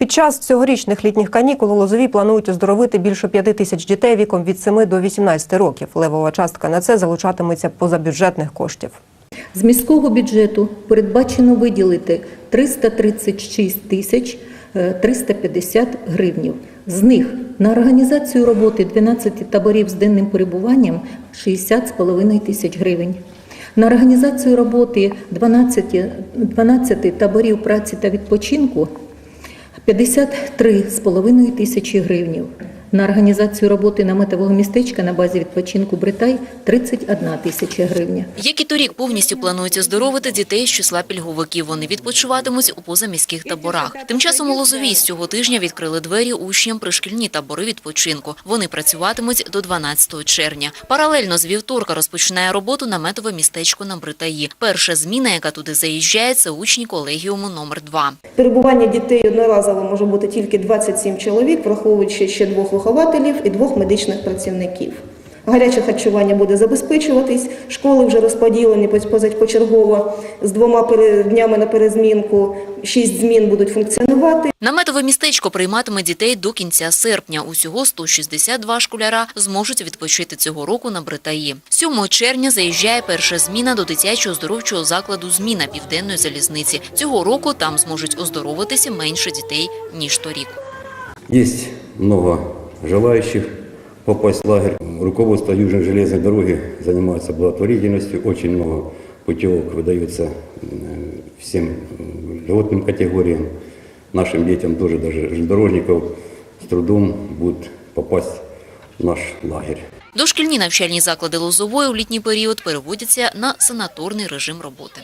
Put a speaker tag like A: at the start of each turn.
A: Під час цьогорічних літніх канікул у Лозові планують оздоровити більше п'яти тисяч дітей віком від 7 до 18 років. Левова частка на це залучатиметься позабюджетних коштів.
B: З міського бюджету передбачено виділити 336 тисяч е, 350 гривнів. З них на організацію роботи 12 таборів з денним перебуванням 60,5 тисяч гривень. На організацію роботи 12, 12 таборів праці та відпочинку 53,5 тисячі гривнів. На організацію роботи наметового містечка на базі відпочинку Бритай 31 тисяча гривня.
C: Як і торік повністю планують оздоровити дітей з числа пільговиків. Вони відпочиватимуть у позаміських таборах. Тим часом у Лозовій з цього тижня відкрили двері учням пришкільні табори відпочинку. Вони працюватимуть до 12 червня. Паралельно з вівторка розпочинає роботу наметове містечко на Бритаї. Перша зміна, яка туди заїжджає, це учні колегіуму номер 2
D: Перебування дітей одноразово може бути тільки 27 чоловік, враховуючи ще двох вихователів і двох медичних працівників. Гаряче харчування буде забезпечуватись. Школи вже розподілені почергово з двома днями на перезмінку. Шість змін будуть функціонувати.
C: Наметове містечко прийматиме дітей до кінця серпня. Усього 162 школяра зможуть відпочити цього року на Бритаї. 7 червня заїжджає перша зміна до дитячого оздоровчого закладу «Зміна» Південної залізниці. Цього року там зможуть оздоровитися менше дітей, ніж торік.
E: Есть много желающих попасть в лагерь. Руководство Южной железной дороги занимается благотворительностью. Очень много путевок выдается э, всем э, льготным категориям. Нашим детям тоже, даже железнодорожников, с трудом будут попасть в наш лагерь.
C: Дошкільні навчальні заклади Лозової у літній період переводяться на санаторний режим роботи.